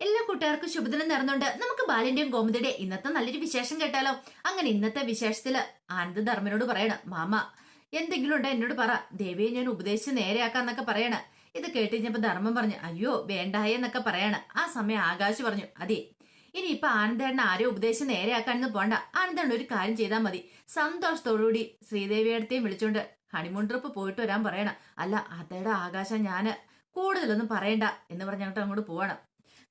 എല്ലാ കൂട്ടുകാർക്കും ശുഭദിനം നേർന്നുകൊണ്ട് നമുക്ക് ബാലിന്റെയും ഗോമതിയുടെ ഇന്നത്തെ നല്ലൊരു വിശേഷം കേട്ടാലോ? അങ്ങനെ ഇന്നത്തെ വിശേഷത്തിൽ ആനന്ദ് ധർമ്മനോട് പറയണ മാമ എന്തെങ്കിലും ഉണ്ടോ എന്നോട് പറ. ദേവിയെ ഞാൻ ഉപദേശിച്ച് നേരെയാക്കാന്നൊക്കെ പറയണ. ഇത് കേട്ട് ധർമ്മം പറഞ്ഞു അയ്യോ വേണ്ടായ എന്നൊക്കെ പറയണ. ആ സമയം ആകാശ് പറഞ്ഞു അതെ ഇനി ഇപ്പൊ ആനന്ദേണ്ണ ആരെയും ഉപദേശിച്ച് നേരെയാക്കാനൊന്നും പോണ്ട. ആനന്ദേണ്ണ ഒരു കാര്യം ചെയ്താൽ മതി. സന്തോഷത്തോടുകൂടി ശ്രീദേവിയടുത്തേയും വിളിച്ചോണ്ട് ഹണിമൂൺ ട്രിപ്പ് പോയിട്ട് വരാൻ പറയണം. അല്ല അതേടെ ആകാശം ഞാൻ. കൂടുതലൊന്നും പറയണ്ട എന്ന് പറഞ്ഞിട്ട് അങ്ങോട്ട് പോവാണ്.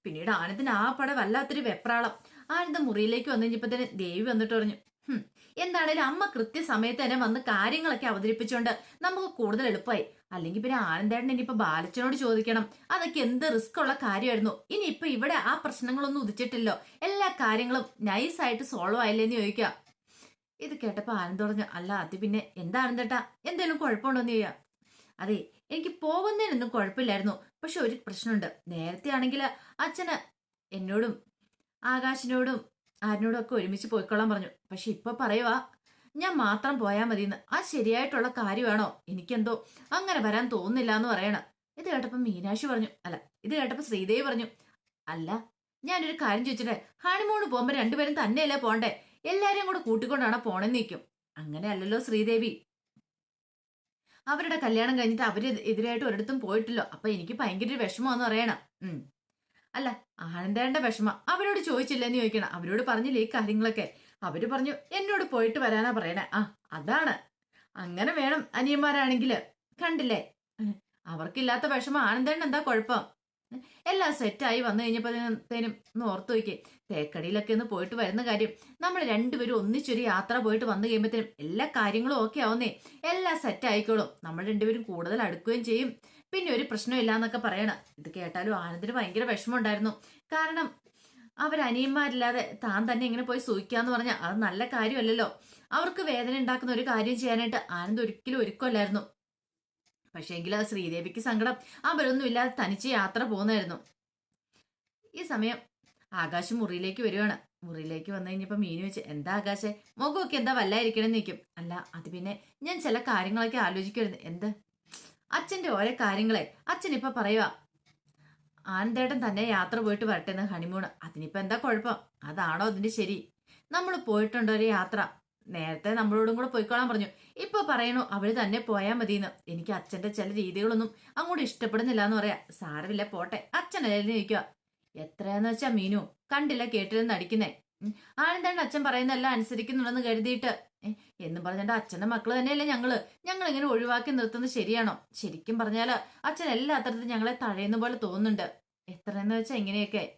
പിന്നീട് ആനന്ദിന് ആ പട വല്ലാത്തൊരു വെപ്രാളം. ആനന്ദ് മുറിയിലേക്ക് വന്നു കഴിഞ്ഞപ്പോ ദേവി വന്നിട്ട് പറഞ്ഞു "ഹും, എന്താണേലും അമ്മ കൃത്യസമയത്ത് തന്നെ വന്ന് കാര്യങ്ങളൊക്കെ അവതരിപ്പിച്ചുകൊണ്ട് നമുക്ക് കൂടുതൽ എളുപ്പമായി. അല്ലെങ്കിൽ പിന്നെ ആനന്ദേട്ടൻ ഇനിയിപ്പോ ബാലച്ചനോട് ചോദിക്കണം അതൊക്കെ എന്ത് റിസ്ക് ഉള്ള കാര്യമായിരുന്നു? ഇനി ഇപ്പൊ ഇവിടെ ആ പ്രശ്നങ്ങളൊന്നും ഉദിച്ചിട്ടില്ലോ. എല്ലാ കാര്യങ്ങളും നൈസായിട്ട് സോൾവ് ആയില്ലേന്ന് ചോദിക്കാ ഇത് കേട്ടപ്പോ ആനന്ദ് പറഞ്ഞു അല്ല അത് പിന്നെ എന്താ ആനന്ദേട്ടാ? എന്തേലും കുഴപ്പമുണ്ടോന്ന് ചെയ്യാ അതെ എനിക്ക് പോകുന്നതിനൊന്നും കുഴപ്പമില്ലായിരുന്നു. പക്ഷെ ഒരു പ്രശ്നമുണ്ട്. നേരത്തെ ആണെങ്കിൽ അച്ഛന് എന്നോടും ആകാശിനോടും ആരിനോടും ഒക്കെ ഒരുമിച്ച് പോയിക്കൊള്ളാൻ പറഞ്ഞു. പക്ഷെ ഇപ്പൊ പറയുവാ ഞാൻ മാത്രം പോയാൽ മതിയെന്ന്. ആ ശരിയായിട്ടുള്ള കാര്യമാണോ എനിക്കെന്തോ അങ്ങനെ വരാൻ തോന്നുന്നില്ല എന്ന് പറയണ. ഇത് കേട്ടപ്പോ മീനാക്ഷി പറഞ്ഞു. അല്ല ഇത് കേട്ടപ്പോ ശ്രീദേവി പറഞ്ഞു. അല്ല ഞാനൊരു കാര്യം ചോദിച്ചിട്ടെ ഹണിമൂണ് പോകുമ്പോ രണ്ടുപേരും തന്നെയല്ലേ പോണ്ടേ എല്ലാരെയും കൂടെ കൂട്ടിക്കൊണ്ടാണ് പോണെന്ന് നിൽക്കും അങ്ങനെയല്ലല്ലോ ശ്രീദേവി. അവരുടെ കല്യാണം കഴിഞ്ഞിട്ട് അവർ എതിരായിട്ട് ഒരിടത്തും പോയിട്ടില്ലോ. അപ്പൊ എനിക്ക് ഭയങ്കര വിഷമമാന്ന് പറയണം. ഉം. അല്ല ആനന്ദേണ്ട വിഷമം. അവരോട് ചോദിച്ചില്ലെന്ന് ചോദിക്കണം. അവരോട് പറഞ്ഞില്ലേ ഈ കാര്യങ്ങളൊക്കെ? അവർ പറഞ്ഞു എന്നോട് പോയിട്ട് വരാനാ പറയണേ. ആ അതാണ്. അങ്ങനെ വേണം അനിയന്മാരാണെങ്കിൽ. കണ്ടില്ലേ? അവർക്കില്ലാത്ത വിഷമം. ആനന്ദേണ്ട എന്താ കുഴപ്പം? എല്ലാം സെറ്റായി വന്നു കഴിഞ്ഞപ്പോഴത്തേനും ഒന്ന് ഓർത്തു നോക്കി തേക്കടിയിലൊക്കെ ഒന്ന് പോയിട്ട് വരുന്ന കാര്യം. നമ്മൾ രണ്ടുപേരും ഒന്നിച്ചൊരു യാത്ര പോയിട്ട് വന്നു കഴിയുമ്പോഴത്തേനും എല്ലാ കാര്യങ്ങളും ഓക്കെ ആവുന്നേ. എല്ലാം സെറ്റ് ആയിക്കോളും. നമ്മൾ രണ്ടുപേരും കൂടുതൽ അടുക്കുകയും ചെയ്യും. പിന്നെ ഒരു പ്രശ്നമില്ല എന്നൊക്കെ പറയണം. ഇത് കേട്ടാലും ആനന്ദിന് ഭയങ്കര വിഷമമുണ്ടായിരുന്നു. കാരണം അവരനിയന്മാരില്ലാതെ താൻ തന്നെ ഇങ്ങനെ പോയി സൂഹിക്കാന്ന് പറഞ്ഞാൽ അത് നല്ല കാര്യമല്ലല്ലോ. അവർക്ക് വേദന ഉണ്ടാക്കുന്ന ഒരു കാര്യം ചെയ്യാനായിട്ട് ആനന്ദ് ഒരിക്കലും ഒരുക്കമല്ലായിരുന്നു. പക്ഷേങ്കിൽ അത് ശ്രീദേവിക്ക് സങ്കടം. അവരൊന്നും ഇല്ലാതെ തനിച്ച് യാത്ര പോകുന്നായിരുന്നു ഈ സമയം ആകാശ് മുറിയിലേക്ക് വരുവാണ്. മുറിയിലേക്ക് വന്നു കഴിഞ്ഞപ്പോൾ മീനു വെച്ച് എന്താ ആകാശെ? മുഖമൊക്കെ എന്താ വല്ലായിരിക്കണം നിൽക്കും അല്ല അത് പിന്നെ ഞാൻ ചില കാര്യങ്ങളൊക്കെ ആലോചിക്കുമായിരുന്നു എന്ത്? അച്ഛന്റെ ഓരോ കാര്യങ്ങളെ അച്ഛൻ ഇപ്പം പറയുക ആനന്ദേട്ടൻ തന്നെ യാത്ര പോയിട്ട് വരട്ടെ എന്ന് ഹണിമൂൺ അതിനിപ്പോ എന്താ കുഴപ്പം? അതാണോ അതിന്റെ ശരി? നമ്മൾ പോയിട്ടുണ്ട് ഒരു യാത്ര? നേരത്തെ നമ്മളോടും കൂടെ പോയിക്കോളാൻ പറഞ്ഞു. ഇപ്പൊ പറയണു അവർ തന്നെ പോയാൽ മതിയെന്ന്. എനിക്ക് അച്ഛന്റെ ചില രീതികളൊന്നും അങ്ങോട്ട് ഇഷ്ടപ്പെടുന്നില്ല എന്ന് പറയാ. സാരമില്ല പോട്ടെ. അച്ഛനല്ലേ നിൽക്കുക എത്രയാന്ന് വെച്ചാ മീനു കണ്ടില്ല കേട്ടില്ലെന്ന് നടിക്കുന്നേ. ആരെന്താണ് അച്ഛൻ പറയുന്നതെല്ലാം അനുസരിക്കുന്നുണ്ടെന്ന് കരുതിയിട്ട് എന്നും പറഞ്ഞിട്ട് അച്ഛന്റെ മക്കൾ തന്നെയല്ലേ ഞങ്ങൾ? ഞങ്ങൾ ഇങ്ങനെ ഒഴിവാക്കി നിർത്തുന്നത് ശരിയാണോ? ശരിക്കും പറഞ്ഞാൽ അച്ഛൻ എല്ലാ അത്തരത്തിലും ഞങ്ങളെ തഴയുന്ന പോലെ തോന്നുന്നുണ്ട്. എത്രയെന്ന് വെച്ചാ ഇങ്ങനെയൊക്കെ?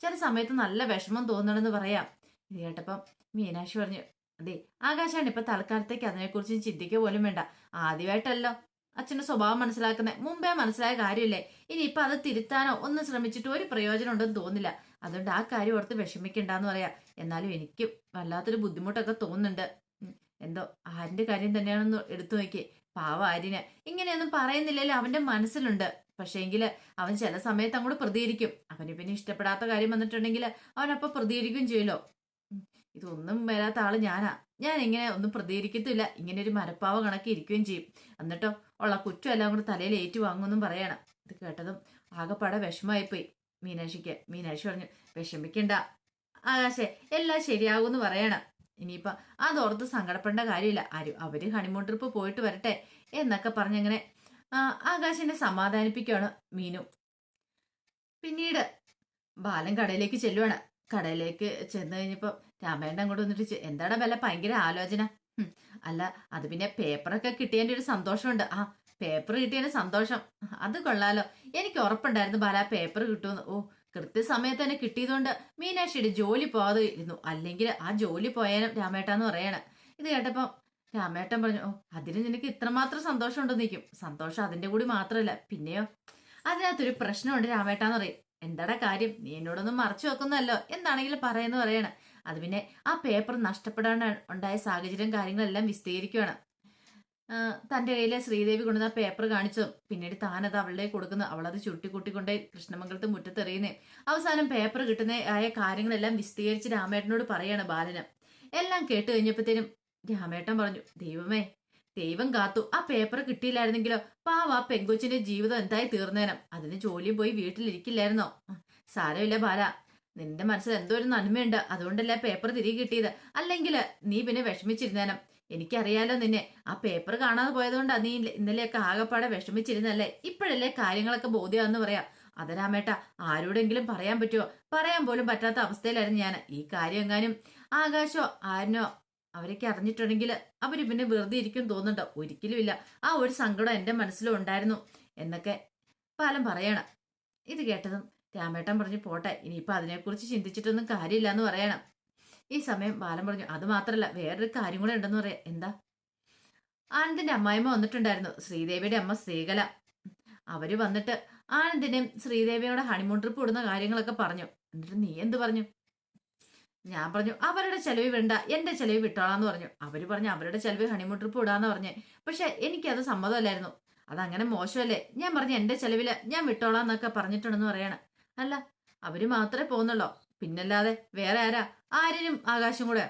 ചില സമയത്ത് നല്ല വിഷമം തോന്നണമെന്ന് പറയാം. ഇത് കേട്ടപ്പം മീനാക്ഷി പറഞ്ഞു അതെ ആകാശാണ് ഇപ്പൊ തൽക്കാലത്തേക്ക് അതിനെക്കുറിച്ച് ചിന്തിക്കുക പോലും വേണ്ട. ആദ്യമായിട്ടല്ലോ അച്ഛന്റെ സ്വഭാവം മനസ്സിലാക്കുന്നത് മുമ്പേ മനസ്സിലായ കാര്യമില്ലേ? ഇനി അത് തിരുത്താനോ ഒന്ന് ശ്രമിച്ചിട്ട് ഒരു പ്രയോജനം ഉണ്ടെന്ന് തോന്നില്ല. അതുകൊണ്ട് ആ കാര്യം ഓർത്ത് വിഷമിക്കണ്ടെന്ന് പറയാ. എന്നാലും എനിക്ക് വല്ലാത്തൊരു ബുദ്ധിമുട്ടൊക്കെ തോന്നുന്നുണ്ട്. എന്തോ ആരിന്റെ കാര്യം തന്നെയാണെന്ന് എടുത്തു നോക്കി പാവ ആര്യന്. ഇങ്ങനെയൊന്നും പറയുന്നില്ലല്ലോ അവന്റെ മനസ്സിലുണ്ട്. പക്ഷേങ്കിൽ അവൻ ചില സമയത്ത് അങ്ങോട്ട് പ്രതികരിക്കും. അവന് പിന്നെ ഇഷ്ടപ്പെടാത്ത കാര്യം വന്നിട്ടുണ്ടെങ്കിൽ അവൻ പ്രതികരിക്കുകയും ചെയ്യുമല്ലോ. ഇതൊന്നും വരാത്ത ആൾ ഞാനാ. ഞാൻ ഇങ്ങനെ ഒന്നും പ്രതികരിക്കത്തില്ല ഇങ്ങനെ ഒരു മരപ്പാവ കണക്കി ഇരിക്കുകയും ചെയ്യും. എന്നിട്ടോ ഉള്ള കുറ്റം എല്ലാം കൂടെ തലയിൽ ഏറ്റു വാങ്ങുമെന്നും പറയണം. ഇത് കേട്ടതും ആകെപ്പാടെ വിഷമമായിപ്പോയി. മീനാക്ഷിക്ക് മീനാക്ഷി പറഞ്ഞു വിഷമിക്കണ്ട. ആകാശേ എല്ലാം ശരിയാകുമെന്ന് പറയണം. ഇനിയിപ്പൊ അതോർത്ത് സങ്കടപ്പെടേണ്ട കാര്യമില്ല. ആരും അവർ ഹണിമൂൺ ട്രിപ്പ് പോയിട്ട് വരട്ടെ എന്നൊക്കെ പറഞ്ഞങ്ങനെ ആകാശിനെ സമാധാനിപ്പിക്കുകയാണ് മീനു. പിന്നീട് ബാലൻ കടയിലേക്ക് ചെല്ലുവാണ്. കടയിലേക്ക് ചെന്ന് കഴിഞ്ഞപ്പോ രാമേണ്ട അങ്ങോട്ട് വന്നിട്ട് എന്താടാ വില ഭയങ്കര ആലോചന? അല്ല അത് പിന്നെ പേപ്പറൊക്കെ കിട്ടിയതിന്റെ ഒരു സന്തോഷമുണ്ട്. ആ പേപ്പർ കിട്ടിയതിന്റെ സന്തോഷം. അത് കൊള്ളാലോ. എനിക്ക് ഉറപ്പുണ്ടായിരുന്നു ബാല പേപ്പർ കിട്ടുമെന്ന്. ഓ കൃത്യസമയത്ത് തന്നെ കിട്ടിയതുകൊണ്ട് മീനാക്ഷിയുടെ ജോലി പോകാതെ ഇരുന്നു അല്ലെങ്കിൽ ആ ജോലി പോയാലും രാമേട്ടാന്ന് പറയണ. ഇത് കേട്ടപ്പം രാമേട്ടൻ പറഞ്ഞു ഓ അതിന് നിനക്ക് ഇത്രമാത്രം സന്തോഷം ഉണ്ടെന്ന് നിൽക്കും സന്തോഷം അതിന്റെ കൂടി മാത്രമല്ല. പിന്നെയോ? അതിനകത്തൊരു പ്രശ്നമുണ്ട് രാമേട്ടാന്ന് പറയും. എന്താടാ കാര്യം? നീ എന്നോടൊന്നും മറച്ചു വെക്കുന്നല്ലോ എന്താണെങ്കിലും പറയുന്നു പറയണ. അത് പിന്നെ ആ പേപ്പർ നഷ്ടപ്പെടാൻ ഉണ്ടായ സാഹചര്യം കാര്യങ്ങളെല്ലാം വിസ്തീകരിക്കുകയാണ് തന്റെ കയ്യിലെ ശ്രീദേവി കൊണ്ടുവന്ന പേപ്പർ കാണിച്ചതും പിന്നീട് താനത് അവളുടെ കൊടുക്കുന്നു. അവളത് ചുട്ടിക്കൂട്ടിക്കൊണ്ടേ കൃഷ്ണമംഗലത്ത് മുറ്റത്തെറിയുന്നേ. അവസാനം പേപ്പർ കിട്ടുന്ന ആയ കാര്യങ്ങളെല്ലാം വിസ്തീകരിച്ച് രാമേട്ടനോട് പറയാണ് ബാലന്. എല്ലാം കേട്ട് കഴിഞ്ഞപ്പോഴത്തേനും രാമേട്ടൻ പറഞ്ഞു ദൈവമേ ദൈവം കാത്തു. ആ പേപ്പർ കിട്ടിയില്ലായിരുന്നെങ്കിലോ പാവ ആ പെങ്കൊച്ചിന്റെ ജീവിതം എന്തായി തീർന്നേനം. അതിന് ജോലിയും പോയി വീട്ടിലിരിക്കില്ലായിരുന്നോ? സാരമില്ല ബാല. നിന്റെ മനസ്സിൽ എന്തോ ഒരു നന്മയുണ്ട്. അതുകൊണ്ടല്ലേ പേപ്പർ തിരികെ കിട്ടിയത്. അല്ലെങ്കിൽ നീ പിന്നെ വിഷമിച്ചിരുന്നേനം. എനിക്കറിയാലോ നിന്നെ. ആ പേപ്പർ കാണാതെ പോയതുകൊണ്ടാ നീ ഇന്നലെയൊക്കെ ആകെപ്പാടെ വിഷമിച്ചിരുന്നല്ലേ ഇപ്പോഴല്ലേ കാര്യങ്ങളൊക്കെ ബോധ്യമാന്ന് പറയാം. അതരാമേട്ട ആരോടെങ്കിലും പറയാൻ പറ്റുമോ പറയാൻ പോലും പറ്റാത്ത അവസ്ഥയിലായിരുന്നു ഞാൻ ഈ കാര്യം എങ്ങാനും ആകാശോ ആരനോ അവരൊക്കെ അറിഞ്ഞിട്ടുണ്ടെങ്കിൽ അവർ പിന്നെ വെറുതെ ഇരിക്കും തോന്നുന്നുണ്ടോ. ഒരിക്കലും ഇല്ല. ആ ഒരു സങ്കടം എന്റെ മനസ്സിലും ഉണ്ടായിരുന്നു എന്നൊക്കെ പാലം പറയണം. ഇത് കേട്ടതും രാമേട്ടൻ പറഞ്ഞു പോട്ടെ ഇനിയിപ്പോൾ അതിനെക്കുറിച്ച് ചിന്തിച്ചിട്ടൊന്നും കാര്യമില്ല എന്ന് പറയണം. ഈ സമയം ബാലൻ പറഞ്ഞു അത് മാത്രല്ല വേറൊരു കാര്യം കൂടെ ഉണ്ടെന്ന് പറയാം. എന്താ? ആനന്ദിന്റെ അമ്മായിമ്മ വന്നിട്ടുണ്ടായിരുന്നു ശ്രീദേവിയുടെ അമ്മ ശ്രീകല. അവർ വന്നിട്ട് ആനന്ദിനെയും ശ്രീദേവിയുടെ ഹണിമൂൺ ട്രിപ്പ് ഇടുന്ന കാര്യങ്ങളൊക്കെ പറഞ്ഞു. എന്നിട്ട് നീ എന്ത് പറഞ്ഞു? ഞാൻ പറഞ്ഞു അവരുടെ ചെലവ് വേണ്ട എന്റെ ചെലവ് വിട്ടോളാന്ന് പറഞ്ഞു. അവർ പറഞ്ഞു അവരുടെ ചെലവ് ഹണിമൂൺ ട്രിപ്പ് ഇടാന്ന് പറഞ്ഞു. പക്ഷെ എനിക്കത് സമ്മതമല്ലായിരുന്നു. അതങ്ങനെ മോശമല്ലേ? ഞാൻ പറഞ്ഞു എന്റെ ചെലവിൽ ഞാൻ വിട്ടോളാം എന്നൊക്കെ പറഞ്ഞിട്ടുണ്ടെന്ന് പറയണം. അല്ല അവർ മാത്രമേ പോകുന്നുള്ളൂ? പിന്നല്ലാതെ വേറെ ആരാ? ആര്യനും ആകാശം കൂടെ.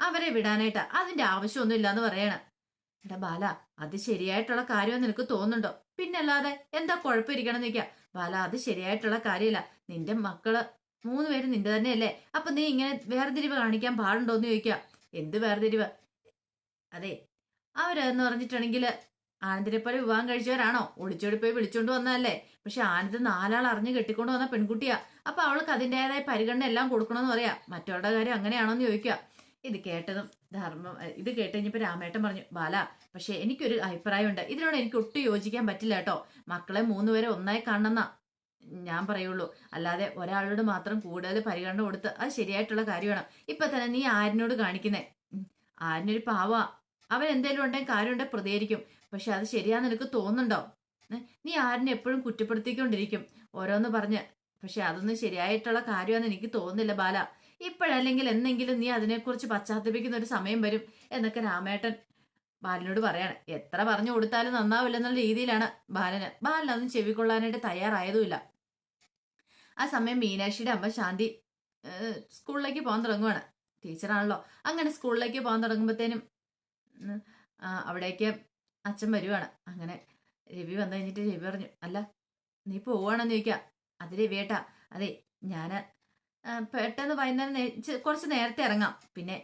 അവരെ വിടാനായിട്ടാ അതിന്റെ ആവശ്യമൊന്നും ഇല്ലാന്ന് പറയണ. എടാ ബാല അത് ശരിയായിട്ടുള്ള കാര്യമെന്ന് നിനക്ക് തോന്നുന്നുണ്ടോ? പിന്നല്ലാതെ എന്താ കുഴപ്പമിരിക്കണം നിൽക്കുക ബാല അത് ശരിയായിട്ടുള്ള കാര്യമില്ല. നിന്റെ മക്കൾ മൂന്ന് പേര് നിന്റെ തന്നെയല്ലേ. അപ്പൊ നീ ഇങ്ങനെ വേർതിരിവ് കാണിക്കാൻ പാടുണ്ടോന്ന് ചോദിക്കുക എന്ത് വേർതിരിവ്? അതെ അവരെന്ന് പറഞ്ഞിട്ടുണ്ടെങ്കിൽ ആനന്ദിനെ പോലെ വിവാഹം കഴിച്ചവരാണോ? ഒളിച്ചോടി പോയി വിളിച്ചോണ്ട് വന്നതല്ലേ. പക്ഷെ ആനന്ദ് നാലാൾ അറിഞ്ഞ് കെട്ടിക്കൊണ്ട് വന്ന പെൺകുട്ടിയാ. അപ്പൊ അവൾക്ക് അതിന്റെതായ പരിഗണന എല്ലാം കൊടുക്കണമെന്ന് പറയാ. മറ്റവരുടെ കാര്യം അങ്ങനെയാണോന്ന് ചോദിക്കുക ഇത് കേട്ടതും ധർമ്മം ഇത് കേട്ട് രാമേട്ടൻ പറഞ്ഞു ബാല പക്ഷെ എനിക്കൊരു അഭിപ്രായമുണ്ട്. ഇതിനോട് എനിക്ക് ഒട്ടും യോജിക്കാൻ പറ്റില്ല കേട്ടോ. മക്കളെ മൂന്നുപേരെ ഒന്നായി കാണണമെന്നാ ഞാൻ പറയുള്ളൂ. അല്ലാതെ ഒരാളോട് മാത്രം കൂടുതൽ പരിഗണന കൊടുത്ത് അത് ശരിയായിട്ടുള്ള കാര്യമാണ് ഇപ്പൊ തന്നെ നീ ആരിനോട് കാണിക്കുന്നേ? ആരിനൊരു പാവ. അവൻ എന്തേലും ഉണ്ടെങ്കിൽ കാര്യമുണ്ടെങ്കിൽ പ്രതികരിക്കും. പക്ഷെ അത് ശരിയാന്ന് നിനക്ക് തോന്നുന്നുണ്ടോ? നീ ആരിനെ എപ്പോഴും കുറ്റപ്പെടുത്തിക്കൊണ്ടിരിക്കും. ഓരോന്ന് പറഞ്ഞ്. പക്ഷെ അതൊന്നും ശരിയായിട്ടുള്ള കാര്യമാണെന്ന് എനിക്ക് തോന്നുന്നില്ല ബാല. ഇപ്പോഴല്ലെങ്കിൽ എന്നെങ്കിലും നീ അതിനെക്കുറിച്ച് പശ്ചാത്തപിക്കുന്ന ഒരു സമയം വരും എന്നൊക്കെ രാമേട്ടൻ ബാലനോട് പറയാണ്. എത്ര പറഞ്ഞു കൊടുത്താലും നന്നാവില്ലെന്നുള്ള രീതിയിലാണ് ബാലന്. ബാലൻ അതൊന്നും ചെവിക്കൊള്ളാനായിട്ട് തയ്യാറായതുമില്ല. ആ സമയം മീനാക്ഷിയുടെ അമ്മ ശാന്തി സ്കൂളിലേക്ക് പോകാൻ തുടങ്ങുവാണ്. ടീച്ചറാണല്ലോ. അങ്ങനെ സ്കൂളിലേക്ക് പോകാൻ തുടങ്ങുമ്പോഴത്തേനും അവിടേക്ക് അച്ഛൻ വരുവാണ്. അങ്ങനെ രവി വന്നു കഴിഞ്ഞിട്ട് രവി പറഞ്ഞു അല്ല നീ പോവാണെന്ന് ചോദിക്കാം. അത് രവിയേട്ടാ അതെ ഞാൻ പെട്ടെന്ന് വൈകുന്നേരം കുറച്ച് നേരത്തെ ഇറങ്ങാം. പിന്നെ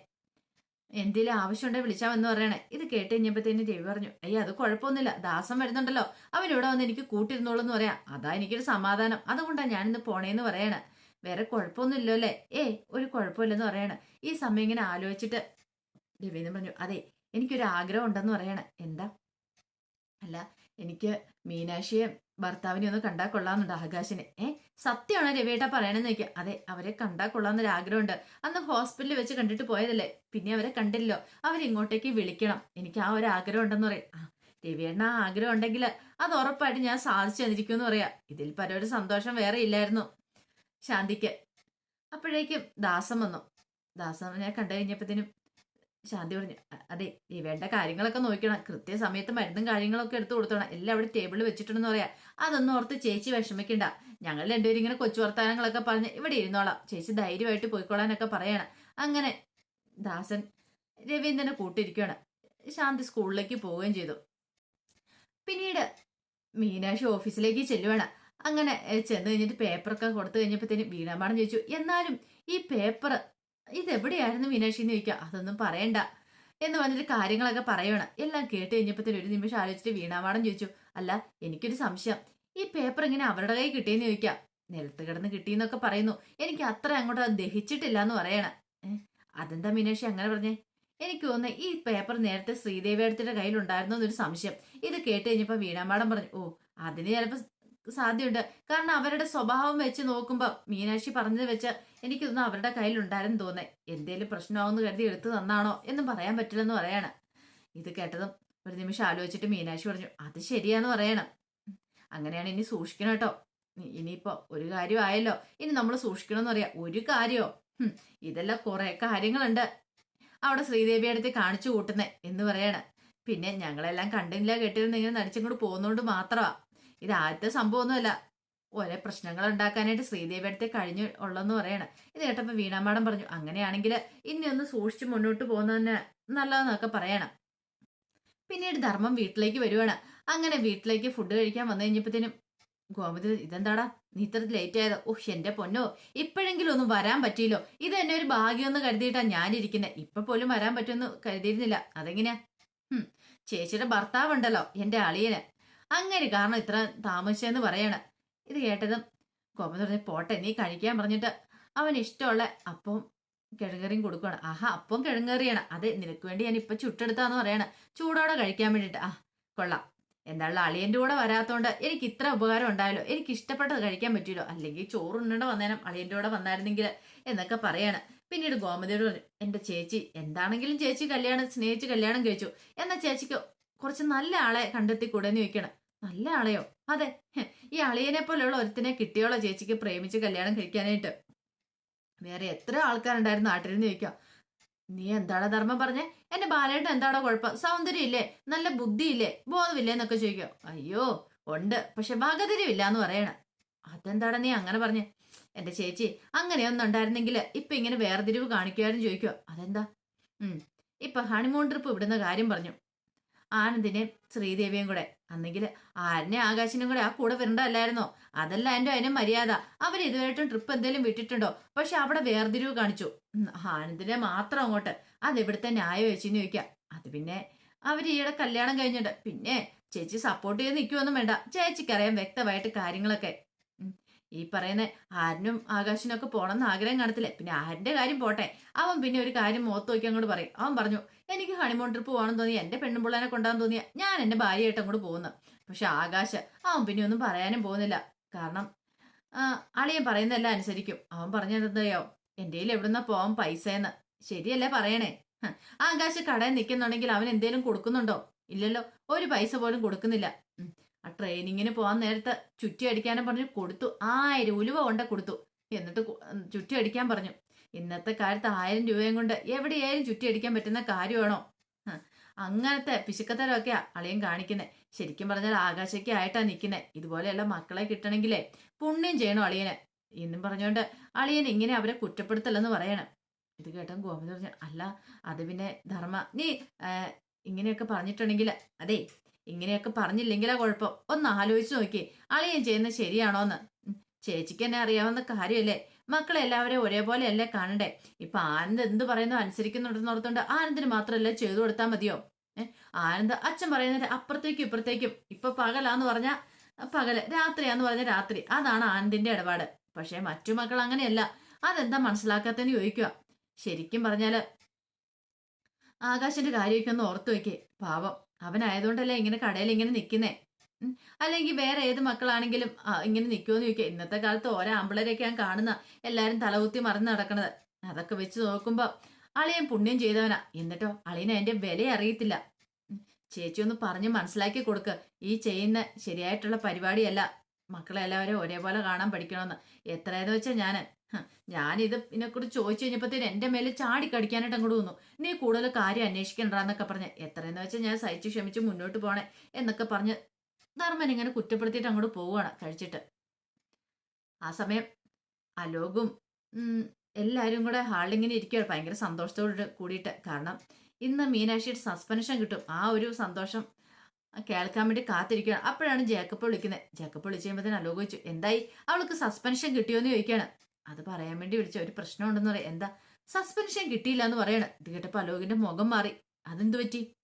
എന്തെങ്കിലും ആവശ്യമുണ്ടെങ്കിൽ വിളിച്ചാമെന്ന് പറയണേ. ഇത് കേട്ട് കഴിഞ്ഞപ്പോഴത്തേന് രവി പറഞ്ഞു അയ്യ അത് കുഴപ്പമൊന്നുമില്ല. ദാസം വരുന്നുണ്ടല്ലോ. അവൻ ഇവിടെ വന്ന് എനിക്ക് കൂട്ടിരുന്നോളൂ എന്ന് പറയാം. അതാ എനിക്കൊരു സമാധാനം. അതുകൊണ്ടാണ് ഞാനിന്ന് പോണേന്ന് പറയണേ. വേറെ കുഴപ്പമൊന്നുമില്ലോ അല്ലേ ഏ ഒരു കുഴപ്പമില്ലെന്ന് പറയണേ. ഈ സമയം ഇങ്ങനെ ആലോചിച്ചിട്ട് രവീന്ദ്രൻ പറഞ്ഞു അതെ എനിക്കൊരു ആഗ്രഹം ഉണ്ടെന്ന് പറയണേ. എന്താ? അല്ല എനിക്ക് മീനാക്ഷിയെ ഭർത്താവിനെ ഒന്ന് കണ്ടാൽ കൊള്ളാമെന്നുണ്ട് ആകാശിനെ. ഏ സത്യമാണോ രവിയേട്ട പറയണെന്ന് വെക്കുക അതെ അവരെ കണ്ടാൽ കൊള്ളാമെന്നൊരു ആഗ്രഹമുണ്ട്. അന്ന് ഹോസ്പിറ്റലിൽ വെച്ച് കണ്ടിട്ട് പോയതല്ലേ? പിന്നെ അവരെ കണ്ടില്ലോ അവരിങ്ങോട്ടേക്ക് വിളിക്കണം. എനിക്ക് ആ ഒരു ആഗ്രഹം ഉണ്ടെന്ന് പറയും. ആ രവിയേട്ടന് ആ ആഗ്രഹം ഉണ്ടെങ്കിൽ അത് ഉറപ്പായിട്ട് ഞാൻ സാധിച്ചു തന്നിരിക്കും എന്ന് പറയാം. ഇതിൽ പല ഒരു സന്തോഷം വേറെ ഇല്ലായിരുന്നു. ശാന്തിക്ക് അപ്പോഴേക്കും ദാസം വന്നു. ഞാൻ കണ്ടു കഴിഞ്ഞപ്പോഴത്തേനും ശാന്തി പറഞ്ഞു അതെ ഈ വേണ്ട കാര്യങ്ങളൊക്കെ നോക്കണം കൃത്യസമയത്ത് മരുന്നും കാര്യങ്ങളൊക്കെ എടുത്തു കൊടുത്തോണം. എല്ലാം അവിടെ ടേബിളിൽ വെച്ചിട്ടുണ്ടെന്ന് പറയാം. അതൊന്നും ഓർത്ത് ചേച്ചി വിഷമിക്കണ്ട. ഞങ്ങൾ രണ്ടുപേരും ഇങ്ങനെ കൊച്ചു വർത്താനങ്ങളൊക്കെ പറഞ്ഞ് ഇവിടെ ഇരുന്നോളാം. ചേച്ചി ധൈര്യമായിട്ട് പോയിക്കോളാനൊക്കെ പറയണം. അങ്ങനെ ദാസൻ രവീന്ദ്രനെ കൂട്ടിരിക്കുകയാണ് ശാന്തി സ്കൂളിലേക്ക് പോവുകയും ചെയ്തു. പിന്നീട് മീനാക്ഷി ഓഫീസിലേക്ക് ചെല്ലുവാണ്. അങ്ങനെ ചെന്ന് കഴിഞ്ഞിട്ട് പേപ്പറൊക്കെ കൊടുത്തു കഴിഞ്ഞപ്പോഴത്തേനും വീണാമാടം ചോദിച്ചു എന്നാലും ഈ പേപ്പർ ഇതെവിടെയായിരുന്നു മീനാക്ഷി? എന്ന് ചോദിക്കുക. അതൊന്നും പറയണ്ട എന്ന് പറഞ്ഞിട്ട് കാര്യങ്ങളൊക്കെ പറയണം. എല്ലാം കേട്ട് കഴിഞ്ഞപ്പോഴത്തേനും ഒരു നിമിഷം ആലോചിച്ചിട്ട് വീണാമാടം ചോദിച്ചു അല്ല എനിക്കൊരു സംശയം. ഈ പേപ്പർ ഇങ്ങനെ അവരുടെ കൈ കിട്ടിയെന്ന് ചോദിക്കാം നിലത്ത് കിടന്ന് കിട്ടിയെന്നൊക്കെ പറയുന്നു. എനിക്ക് അത്ര അങ്ങോട്ട് ദഹിച്ചിട്ടില്ല എന്ന് പറയണ അതെന്താ മീനാക്ഷി അങ്ങനെ പറഞ്ഞേ? എനിക്ക് തോന്നുന്നു ഈ പേപ്പർ നേരത്തെ ശ്രീദേവിയടുത്തിന്റെ കയ്യിലുണ്ടായിരുന്നു എന്നൊരു സംശയം. ഇത് കേട്ട് കഴിഞ്ഞപ്പോൾ വീണാമാടം പറഞ്ഞു ഓ അതിന് ചിലപ്പോ സാധ്യതയുണ്ട്. കാരണം അവരുടെ സ്വഭാവം വെച്ച് നോക്കുമ്പോൾ മീനാക്ഷി പറഞ്ഞത് വെച്ച് എനിക്കിതൊന്നും അവരുടെ കയ്യിലുണ്ടായിരുന്നു തോന്നേ. എന്തേലും പ്രശ്നമാവെന്ന് കരുതി എടുത്തു തന്നാണോ എന്നും പറയാൻ പറ്റില്ലെന്ന് പറയാണ്. ഇത് കേട്ടതും ഒരു നിമിഷം ആലോചിച്ചിട്ട് മീനാക്ഷി പറഞ്ഞു അത് ശരിയാന്ന് പറയണം. അങ്ങനെയാണ് ഇനി സൂക്ഷിക്കണം കേട്ടോ. ഇനിയിപ്പോ ഒരു കാര്യം ആയല്ലോ. ഇനി നമ്മൾ സൂക്ഷിക്കണം എന്ന് പറയാ ഒരു കാര്യോ? ഹും, ഇതെല്ലാം കുറെ കാര്യങ്ങളുണ്ട്. അവിടെ ശ്രീദേവി അടുത്ത് കാണിച്ചു കൂട്ടുന്നേ എന്ന് പറയാണ്. പിന്നെ ഞങ്ങളെല്ലാം കണ്ടില്ല കേട്ടിരുന്നെങ്കിൽ ഇങ്ങനെ നടിച്ചങ്ങോട്ട് പോകുന്നോണ്ട് മാത്രമാ. ഇത് ആദ്യത്തെ സംഭവമൊന്നുമല്ല. ഒരേ പ്രശ്നങ്ങൾ ഉണ്ടാക്കാനായിട്ട് ശ്രീദേവി അടുത്തേ കഴിഞ്ഞു ഉള്ളെന്ന് പറയണം. ഇത് കേട്ടപ്പോ വീണാമാടം പറഞ്ഞു അങ്ങനെയാണെങ്കിൽ ഇനി ഒന്ന് സൂക്ഷിച്ച് മുന്നോട്ട് പോകുന്നതന്നെ നല്ലതെന്നൊക്കെ പറയണം. പിന്നീട് ധർമ്മം വീട്ടിലേക്ക് വരുവാണ്. അങ്ങനെ വീട്ടിലേക്ക് ഫുഡ് കഴിക്കാൻ വന്നു കഴിഞ്ഞപ്പോഴത്തേനും ഗോമതി ഇതെന്താടാ? നീ ഇത്ര ലേറ്റ് ആയത്? ഓഹ് എന്റെ പൊന്നോ. ഇപ്പോഴെങ്കിലും ഒന്നും വരാൻ പറ്റിയില്ലോ? ഇത് എന്നെ ഒരു ഭാഗ്യമെന്ന് കരുതിയിട്ടാ ഞാനിരിക്കുന്നത് ഇപ്പൊ പോലും വരാൻ പറ്റുമെന്ന് കരുതിയിരുന്നില്ല. അതെങ്ങനെയാ? ചേച്ചിയുടെ ഭർത്താവ് ഉണ്ടല്ലോ എന്റെ അളിയന്. അങ്ങനെ കാരണം ഇത്ര താമസിച്ചെന്ന് പറയണ. ഇത് കേട്ടതും കോപം പറഞ്ഞ പോട്ടെ നീ കഴിക്കാൻ പറഞ്ഞിട്ട് അവൻ ഇഷ്ടമുള്ള അപ്പം കിഴങ്ങറിയും കൊടുക്കുകയാണ് ആഹാ അപ്പം കിഴങ്ങറിയാണ്. അതെ നിനക്ക് വേണ്ടി ഞാൻ ഇപ്പൊ ചുട്ടെടുത്താന്ന് പറയണ. ചൂടോടെ കഴിക്കാൻ വേണ്ടിട്ട് ആ കൊള്ളാം. എന്തായാലും അളിയന്റെ കൂടെ വരാത്തോണ്ട് എനിക്ക് ഇത്ര ഉപകാരം ഉണ്ടായല്ലോ. എനിക്ക് ഇഷ്ടപ്പെട്ടത് കഴിക്കാൻ പറ്റിയല്ലോ. അല്ലെങ്കിൽ ചോറുണ്ണേണ്ട വന്നേനും അളിയന്റെ കൂടെ വന്നായിരുന്നെങ്കിൽ എന്നൊക്കെ പറയാണ്. പിന്നീട് ഗോമതിയോട് എന്റെ ചേച്ചി എന്താണെങ്കിലും ചേച്ചി കല്യാണം സ്നേഹിച്ച് കല്യാണം കഴിച്ചു. എന്നാ ചേച്ചിക്ക് കുറച്ച് നല്ല ആളെ കണ്ടെത്തി കൂടെന്ന് ചോദിക്കണം. നല്ല ആളെയോ? അതെ. ഈ അളിയനെ പോലെയുള്ള ഒരുത്തിനെ കിട്ടിയോളോ ചേച്ചിക്ക് പ്രേമിച്ച് കല്യാണം കഴിക്കാനായിട്ട്. വേറെ എത്ര ആൾക്കാരുണ്ടായിരുന്നു നാട്ടിലിരുന്ന് ചോദിക്കാം. നീ എന്താടാ ധർമ്മം പറഞ്ഞേ? എന്റെ ബാലേട്ടൻ എന്താടാ കുഴപ്പം? സൗന്ദര്യം ഇല്ലേ നല്ല ബുദ്ധിയില്ലേ? ബോധമില്ലേ എന്നൊക്കെ ചോദിക്കാം. അയ്യോ ഉണ്ട്. പക്ഷെ ഭഗതിരിവില്ല എന്ന് പറയണ. അതെന്താടാ നീ അങ്ങനെ പറഞ്ഞേ? എന്റെ ചേച്ചി അങ്ങനെയൊന്നും ഉണ്ടായിരുന്നെങ്കിൽ ഇപ്പൊ ഇങ്ങനെ വേർതിരിവ് കാണിക്കുവാനും ചോദിക്കുക അതെന്താ? ഉം. ഇപ്പൊ ഹണിമൂൺ ട്രിപ്പ് വിടുന്ന കാര്യം പറഞ്ഞു. ആനന്ദിനെയും ശ്രീദേവിയും കൂടെ. അന്നെങ്കിൽ ആരനെ ആകാശിനും കൂടെ ആ കൂടെ വരണ്ടല്ലായിരുന്നോ അതല്ല എന്റെ അതിന് മര്യാദ. അവർ ഇതുവരെയായിട്ടും ട്രിപ്പ് എന്തെങ്കിലും വിട്ടിട്ടുണ്ടോ? പക്ഷെ അവിടെ വേർതിരിവ് കാണിച്ചു. ആനന്ദിനെ മാത്രം അങ്ങോട്ട്. അത് ഇവിടുത്തെ ന്യായം വെച്ചെന്ന് ചോദിക്കാം. അത് പിന്നെ അവർ ഈയിടെ കല്യാണം കഴിഞ്ഞിട്ട്. പിന്നെ ചേച്ചി സപ്പോർട്ട് ചെയ്ത് നിൽക്കുമൊന്നും വേണ്ട. ചേച്ചിക്കറിയാം വ്യക്തമായിട്ട് കാര്യങ്ങളൊക്കെ. ഈ പറയുന്ന ആരനും ആകാശിനൊക്കെ പോണം പോണമെന്ന് ആഗ്രഹം കാണത്തില്ലേ? പിന്നെ ആരന്റെ കാര്യം പോട്ടെ. അവൻ പിന്നെ ഒരു കാര്യം മുഖത്ത് നോക്കി അങ്ങോട്ട് പറയും. അവൻ പറഞ്ഞു എനിക്ക് ഹണിമൂൺ ട്രിപ്പ് പോകണം തോന്നി എന്റെ പെണ്ണും പിള്ളേനെ കൊണ്ടാന്ന് തോന്നിയ ഞാൻ എന്റെ ഭാര്യയായിട്ട് അങ്ങോട്ട് പോകുന്നു. പക്ഷെ ആകാശ് അവൻ പിന്നെ ഒന്നും പറയാനും പോകുന്നില്ല. കാരണം അളിയൻ പറയുന്നതെല്ലാം അനുസരിക്കും. അവൻ പറഞ്ഞതെന്തയോ എന്റെ കയ്യിൽ എവിടുന്ന പോവാൻ പൈസ എന്ന് ശരിയല്ലേ പറയണേ? ആകാശ് കടയിൽ നിൽക്കുന്നുണ്ടെങ്കിൽ അവൻ എന്തേലും കൊടുക്കുന്നുണ്ടോ? ഇല്ലല്ലോ ഒരു പൈസ പോലും കൊടുക്കുന്നില്ല. ആ ട്രെയിനിങ്ങിന് പോകാൻ നേരത്തെ ചുറ്റി അടിക്കാനും പറഞ്ഞു കൊടുത്തു. ആയിരം ഉലുവ കൊണ്ട കൊടുത്തു. എന്നിട്ട് ചുറ്റി അടിക്കാൻ പറഞ്ഞു. ഇന്നത്തെ കാലത്ത് ആയിരം രൂപയും കൊണ്ട് എവിടെയായാലും ചുറ്റി അടിക്കാൻ പറ്റുന്ന കാര്യമാണോ? അങ്ങനത്തെ പിശുക്കത്തരമൊക്കെയാ അളിയൻ കാണിക്കുന്നത് ശരിക്കും പറഞ്ഞാൽ ആകാശയ്ക്ക് ആയിട്ടാ നിൽക്കുന്നത് ഇതുപോലെയുള്ള മക്കളെ കിട്ടണമെങ്കിലേ പുണ്യം ചെയ്യണം അളിയന്? എന്നും പറഞ്ഞുകൊണ്ട് അളിയൻ ഇങ്ങനെ അവരെ കുറ്റപ്പെടുത്തല്ലെന്ന് പറയണം. ഇത് കേട്ടോ ഗോപതി പറഞ്ഞു അല്ല അത് പിന്നെ ധർമ്മ. നീ ഇങ്ങനെയൊക്കെ പറഞ്ഞിട്ടുണ്ടെങ്കിൽ അതെ ഇങ്ങനെയൊക്കെ പറഞ്ഞില്ലെങ്കിലാ കുഴപ്പം. ഒന്ന് ആലോചിച്ച് നോക്കി. അളിയൻ ചെയ്യുന്നത് ശരിയാണോന്ന്? ചേച്ചിക്ക് എന്നെ അറിയാവുന്ന കാര്യമല്ലേ? മക്കളെ എല്ലാവരെയും ഒരേപോലെ അല്ലേ കാണണ്ടേ? ഇപ്പൊ ആനന്ദ് എന്ത് പറയുന്നു അനുസരിക്കുന്നുണ്ടെന്ന് ഓർത്തുകൊണ്ട് ആനന്ദിന് മാത്രമല്ല ചെയ്തു കൊടുത്താൽ മതിയോ? ഏഹ് ആനന്ദ് അച്ഛൻ പറയുന്നതിന്റെ അപ്പുറത്തേക്കും ഇപ്പുറത്തേക്കും. ഇപ്പൊ പകലാന്ന് പറഞ്ഞ പകൽ രാത്രിയാന്ന് പറഞ്ഞ രാത്രി. അതാണ് ആനന്ദിന്റെ ഇടപാട്. പക്ഷെ മറ്റു മക്കൾ അങ്ങനെയല്ല. അതെന്താ മനസ്സിലാക്കാത്തതിന് ചോദിക്കുക ശരിക്കും പറഞ്ഞാൽ ആകാശിന്റെ കാര്യമൊക്കെ ഒന്ന് ഓർത്തു വെക്കേ പാവം. അവനായതുകൊണ്ടല്ലേ ഇങ്ങനെ കടയിൽ ഇങ്ങനെ നിൽക്കുന്നേ അല്ലെങ്കിൽ വേറെ ഏത് മക്കളാണെങ്കിലും ഇങ്ങനെ നിൽക്കുമെന്ന് ചോദിക്കുക. ഇന്നത്തെ കാലത്ത് ഓരോ ആമ്പിളരെയൊക്കെ ഞാൻ കാണുന്ന എല്ലാവരും തലകുത്തി മറന്ന് നടക്കണത്. അതൊക്കെ വെച്ച് നോക്കുമ്പോൾ അളിയൻ പുണ്യം ചെയ്തവനാ. എന്നിട്ടോ അളിയനെ അതിന്റെ വില അറിയത്തില്ല. ചേച്ചി ഒന്ന് പറഞ്ഞ് മനസ്സിലാക്കി കൊടുക്ക്. ഈ ചെയ്യുന്ന ശരിയായിട്ടുള്ള പരിപാടിയല്ല. മക്കളെല്ലാവരും ഒരേപോലെ കാണാൻ പഠിക്കണമെന്ന് എത്രയെന്ന് വെച്ചാൽ ഞാൻ ഞാനിത് ഇതിനെക്കുറിച്ച് ചോദിച്ചു കഴിഞ്ഞപ്പോഴത്തേന് എന്റെ മേലെ ചാടി കടിക്കാനായിട്ട് അങ്ങോട്ട് വന്നു. നീ കൂടുതൽ കാര്യം അന്വേഷിക്കണ്ടെന്നൊക്കെ പറഞ്ഞ് എത്രയെന്ന് വെച്ചാൽ ഞാൻ സഹിച്ച് ക്ഷമിച്ച് മുന്നോട്ട് പോണേ എന്നൊക്കെ പറഞ്ഞ് ധർമ്മൻ ഇങ്ങനെ കുറ്റപ്പെടുത്തിയിട്ട് അങ്ങോട്ട് പോവുകയാണ് കഴിച്ചിട്ട്. ആ സമയം അലോകും എല്ലാവരും കൂടെ ഹാളിങ്ങനെ ഇരിക്കുകയാണ് ഭയങ്കര സന്തോഷത്തോട് കൂടിയിട്ട്. കാരണം ഇന്ന് മീനാക്ഷിയുടെ സസ്പെൻഷൻ കിട്ടും. ആ ഒരു സന്തോഷം കേൾക്കാൻ വേണ്ടി കാത്തിരിക്കുകയാണ്. അപ്പോഴാണ് ജേക്കപ്പ് വിളിക്കുന്നത്. ജേക്കപ്പ് വിളിച്ച് കഴിയുമ്പോഴത്തേന് അലോക എന്തായി? അവൾക്ക് സസ്പെൻഷൻ കിട്ടിയോ എന്ന് ചോദിക്കുകയാണ്. അത് പറയാൻ വേണ്ടി വിളിച്ച ഒരു പ്രശ്നമുണ്ടെന്ന് പറയാം. എന്താ? സസ്പെൻഷൻ കിട്ടിയില്ല എന്ന് പറയണ. ഇത് കേട്ടപ്പോൾ അലോകിന്റെ മുഖം മാറി. അതെന്ത് പറ്റി?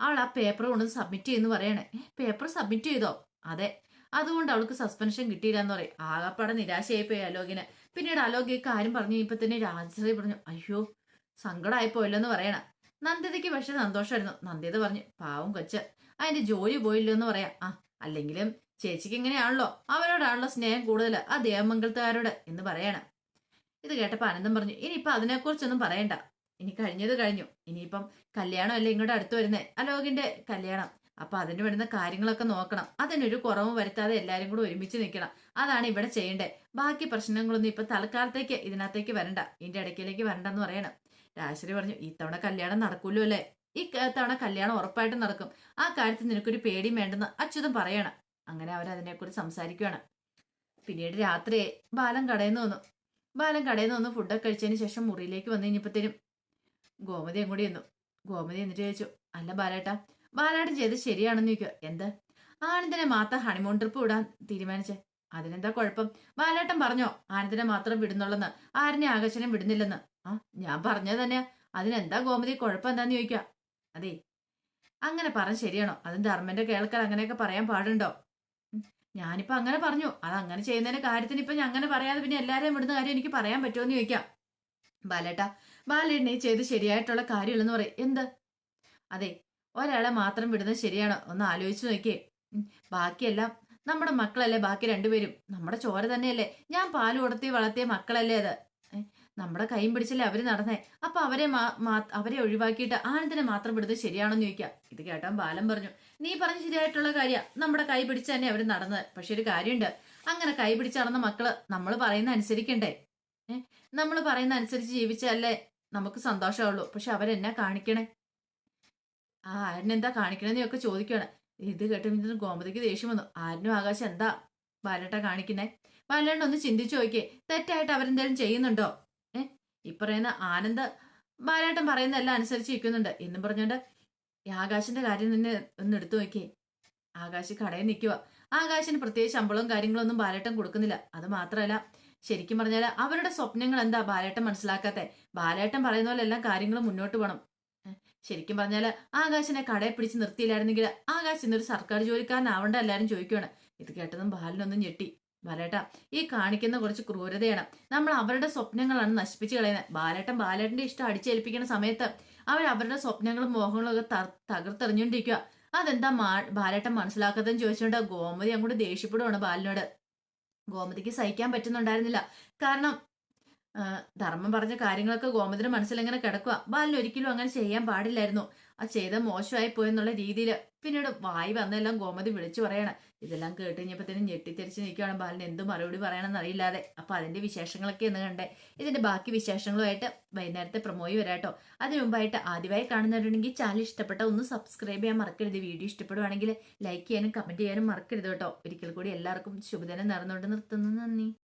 അവൾ ആ പേപ്പർ കൊണ്ട് സബ്മിറ്റ് ചെയ്യുന്നു പറയണേ. പേപ്പർ സബ്മിറ്റ് ചെയ്തോ? അതെ. അതുകൊണ്ട് അവൾക്ക് സസ്പെൻഷൻ കിട്ടിയില്ല എന്ന് പറയും. ആകപ്പാടെ നിരാശയായി പോയി അലോകിന്. പിന്നീട് അലോക് ഈ കാര്യം പറഞ്ഞു ഇപ്പൊ തന്നെ രാജശ്രീ പറഞ്ഞു അയ്യോ സങ്കടമായി പോയില്ലെന്ന് പറയണ. നന്ദിതയ്ക്ക് പക്ഷെ സന്തോഷമായിരുന്നു. നന്ദിത പറഞ്ഞു പാവം കൊച്ച്. അതിന്റെ ജോലി പോയില്ലോ എന്ന് പറയാം. ആ അല്ലെങ്കിലും ചേച്ചിക്ക് ഇങ്ങനെയാണല്ലോ. അവരോടാണല്ലോ സ്നേഹം കൂടുതൽ. ആ ദേവമംഗലത്തുകാരോട് എന്ന് പറയണം. ഇത് കേട്ടപ്പോൾ ആനന്ദം പറഞ്ഞു ഇനിയിപ്പോൾ അതിനെക്കുറിച്ചൊന്നും പറയണ്ട. ഇനി കഴിഞ്ഞത് കഴിഞ്ഞു. ഇനിയിപ്പം കല്യാണമല്ലേ ഇങ്ങോട്ട് അടുത്ത് വരുന്നേ? അലോകിന്റെ കല്യാണം. അപ്പൊ അതിന് വരുന്ന കാര്യങ്ങളൊക്കെ നോക്കണം. അതിനൊരു കുറവും വരുത്താതെ എല്ലാരും കൂടെ ഒരുമിച്ച് നിൽക്കണം. അതാണ് ഇവിടെ ചെയ്യേണ്ടത് ബാക്കി പ്രശ്നങ്ങളൊന്നും ഇപ്പൊ തൽക്കാലത്തേക്ക് ഇതിനകത്തേക്ക് വരണ്ട. ഇതിന്റെ ഇടയ്ക്കിലേക്ക് വരണ്ടെന്ന് പറയണം. രാശ്രീ പറഞ്ഞു ഈ തവണ കല്യാണം നടക്കൂലോ അല്ലേ? ഈ തവണ കല്യാണം ഉറപ്പായിട്ടും നടക്കും. ആ കാര്യത്തിൽ നിനക്കൊരു പേടിയും വേണ്ടെന്ന് അച്യുതം പറയണം. അങ്ങനെ അവരതിനെക്കുറിച്ച് സംസാരിക്കുകയാണ് പിന്നീട് രാത്രി ബാലൻ കടയിൽ നിന്ന് വന്നു. ബാലൻ കടയിൽ നിന്ന് വന്ന് ഫുഡൊക്കെ കഴിച്ചതിന് ശേഷം മുറിയിലേക്ക് വന്നു കഴിഞ്ഞപ്പോഴത്തേനും ഗോമതി അങ്ങോട്ട് ചെന്നു. ഗോമതി എന്നിട്ട് ചോദിച്ചു അല്ല ബാലേട്ട ബാലേട്ടൻ ചെയ്ത് ശരിയാണെന്ന് ചോദിക്കുക എന്ത്? ആനന്ദിനെ മാത്രം ഹണിമൂൺ ട്രിപ്പ് വിടാൻ തീരുമാനിച്ചേ? അതിനെന്താ കുഴപ്പം? ബാലേട്ടൻ പറഞ്ഞോ ആനന്ദിനെ മാത്രം വിടുന്നുള്ളെന്ന്? ആരനെ ആകർഷണം വിടുന്നില്ലെന്ന്? ആ ഞാൻ പറഞ്ഞത് തന്നെയാ. അതിനെന്താ ഗോമതി കുഴപ്പം എന്താന്ന് ചോദിക്കുക അതെ അങ്ങനെ പറഞ്ഞ ശരിയാണോ? അതും ധർമ്മന്റെ കേൾക്കാൻ അങ്ങനെയൊക്കെ പറയാൻ പാടുണ്ടോ? ഞാനിപ്പോ അങ്ങനെ പറഞ്ഞു. അത് അങ്ങനെ ചെയ്യുന്നതിന്റെ കാര്യത്തിന് ഇപ്പൊ ഞാൻ അങ്ങനെ പറയാതെ പിന്നെ എല്ലാരെയും വിടുന്ന കാര്യം എനിക്ക് പറയാൻ പറ്റുമോ എന്ന് ചോദിക്കാം. ബാലേട്ടാ ബാലേട്ടനെ ചെയ്ത് ശരിയായിട്ടുള്ള കാര്യമില്ലെന്ന് പറയും. എന്ത്? അതെ ഒരാളെ മാത്രം വിടുന്നത് ശരിയാണോ? ഒന്ന് ആലോചിച്ചു നോക്കിയേ. ബാക്കിയെല്ലാം നമ്മുടെ മക്കളല്ലേ ബാക്കി രണ്ടുപേരും? നമ്മുടെ ചോര തന്നെയല്ലേ? ഞാൻ പാൽ കൊടുത്തി വളർത്തിയ മക്കളല്ലേ അത്? നമ്മുടെ കൈയും പിടിച്ചല്ലേ അവർ നടന്നേ? അപ്പൊ അവരെ അവരെ ഒഴിവാക്കിയിട്ട് ആനന്ദിനെ മാത്രം വിടുന്നത് ശരിയാണെന്ന് ചോദിക്കാം. ഇത് കേട്ടാൻ ബാലൻ പറഞ്ഞു. നീ പറഞ്ഞ ശരിയായിട്ടുള്ള കാര്യം. നമ്മുടെ കൈ പിടിച്ച് തന്നെ അവർ നടന്നത്. പക്ഷെ ഒരു കാര്യമുണ്ട്. അങ്ങനെ കൈ പിടിച്ച് നടന്ന മക്കൾ നമ്മൾ പറയുന്ന അനുസരിക്കണ്ടേ? നമ്മൾ പറയുന്ന അനുസരിച്ച് ജീവിച്ചല്ലേ നമുക്ക് സന്തോഷമുള്ളൂ പക്ഷെ അവരെന്നാ കാണിക്കണേ? ആ ആരനെന്താ കാണിക്കണേന്ന് ഒക്കെ ചോദിക്കുകയാണ് ഇത് കേട്ട് ഗോമതിക്ക് ദേഷ്യം വന്നു. ആരനും ആകാശം എന്താ ബാലേട്ട കാണിക്കണേ ബാലേട്ട ഒന്ന് ചിന്തിച്ചു നോക്കിയേ. തെറ്റായിട്ട് അവരെന്തേലും ചെയ്യുന്നുണ്ടോ? ഈ പറയുന്ന ആനന്ദ ബാലേട്ടൻ പറയുന്നതെല്ലാം അനുസരിച്ച് ഇരിക്കുന്നുണ്ട് എന്നും പറഞ്ഞുകൊണ്ട് ആകാശിന്റെ കാര്യം തന്നെ ഒന്ന് എടുത്തു നോക്കിയേ. ആകാശ് കടയിൽ നിൽക്കുക ആകാശിന് പ്രത്യേകിച്ച് ശമ്പളവും കാര്യങ്ങളൊന്നും ബാലേട്ടൻ കൊടുക്കുന്നില്ല. അത് മാത്രമല്ല ശരിക്കും പറഞ്ഞാൽ അവരുടെ സ്വപ്നങ്ങൾ എന്താ ബാലേട്ടൻ മനസ്സിലാക്കാത്തെ? ബാലേട്ടൻ പറയുന്ന പോലെ എല്ലാ കാര്യങ്ങളും മുന്നോട്ട് പോകണം ശരിക്കും പറഞ്ഞാൽ ആകാശിനെ കടയിൽ പിടിച്ച് നിർത്തിയില്ലായിരുന്നെങ്കിൽ ആകാശ് ഇന്നൊരു സർക്കാർ ജോലിക്കാരനാവണ്ട എല്ലാവരും ചോദിക്കുകയാണ് ഇത് കേട്ടതും ബാലിനൊന്നും ഞെട്ടി. ബാലേട്ട ഈ കാണിക്കുന്ന കുറച്ച് ക്രൂരതയാണ്. നമ്മൾ അവരുടെ സ്വപ്നങ്ങളാണ് നശിപ്പിച്ച് കളയുന്നത്. ബാലേട്ടൻ ബാലേട്ടന്റെ ഇഷ്ടം അടിച്ചേൽപ്പിക്കുന്ന സമയത്ത് അവർ അവരുടെ സ്വപ്നങ്ങളും മോഹങ്ങളും ഒക്കെ തകർത്തെറിഞ്ഞുകൊണ്ടിരിക്കുക. അതെന്താ മാ ബാലേട്ടൻ മനസ്സിലാക്കാത്തതെന്ന് ചോദിച്ചുകൊണ്ട് ഗോമതി അങ്ങോട്ട് ദേഷ്യപ്പെടുവാണ് ബാലിനോട്. ഗോമതിക്ക് സഹിക്കാൻ പറ്റുന്നുണ്ടായിരുന്നില്ല. കാരണം ധർമ്മം പറഞ്ഞ കാര്യങ്ങളൊക്കെ ഗോമതിയുടെ മനസ്സിലിങ്ങനെ കിടക്കുക ബാലിന് ഒരിക്കലും അങ്ങനെ ചെയ്യാൻ പാടില്ലായിരുന്നു. ആ ചെയ്ത മോശമായി പോയെന്നുള്ള രീതിയിൽ പിന്നീട് വായി വന്നെല്ലാം ഗോമതി വിളിച്ചു പറയണം. ഇതെല്ലാം കേട്ട് കഴിഞ്ഞപ്പോഴത്തേനും ഞെട്ടിത്തെറിച്ച് നിൽക്കുകയാണ് ബാലിന് എന്ത് മറുപടി പറയണമെന്ന് അറിയില്ലാതെ. അപ്പോൾ അതിന്റെ വിശേഷങ്ങളൊക്കെ എന്ന് കണ്ടേ. ഇതിന്റെ ബാക്കി വിശേഷങ്ങളുമായിട്ട് വൈകുന്നേരത്തെ പ്രൊമോയി വരാട്ടോ. അതിനു മുമ്പായിട്ട് ആദ്യമായി കാണുന്നവരുണ്ടെങ്കിൽ ചാനൽ ഇഷ്ടപ്പെട്ട ഒന്ന് സബ്സ്ക്രൈബ് ചെയ്യാൻ മറക്കരുത്. വീഡിയോ ഇഷ്ടപ്പെടുവാണെങ്കിൽ ലൈക്ക് ചെയ്യാനും കമന്റ് ചെയ്യാനും മറക്കരുത് കേട്ടോ. ഒരിക്കൽ കൂടി എല്ലാവർക്കും ശുഭദിനം നേർന്നുകൊണ്ട് നിർത്തുന്നു. നന്ദി.